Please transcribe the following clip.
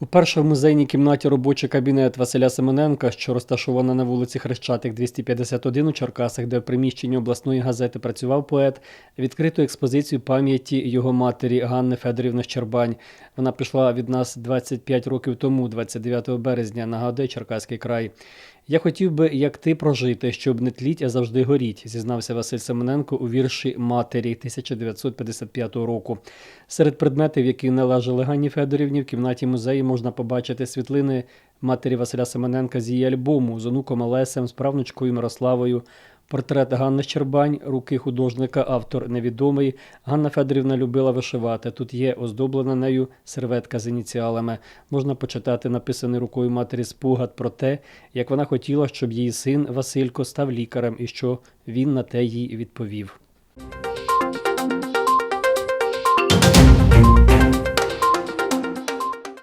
Уперше в музейній кімнаті робочий кабінет Василя Семененка, що розташована на вулиці Хрещатик 251 у Черкасах, де в приміщенні обласної газети працював поет, відкрито експозицію пам'яті його матері Ганни Федорівни Щербань. Вона пішла від нас 25 років тому, 29 березня, нагадує Черкаський край. Я хотів би, як ти, прожити, щоб не тліть, а завжди горіть, зізнався Василь Семененко у вірші матері 1955 року. Серед предметів, які належали Ганні Федорівні, в кімнаті музею можна побачити світлини матері Василя Семененка з її альбому з онуком Олесем, з правнучкою Мирославою. Портрет Ганни Щербань, руки художника, автор невідомий. Ганна Федорівна любила вишивати. Тут є оздоблена нею серветка з ініціалами. Можна почитати написаний рукою матері спогад про те, як вона хотіла, щоб її син Василько став лікарем і що він на те їй відповів.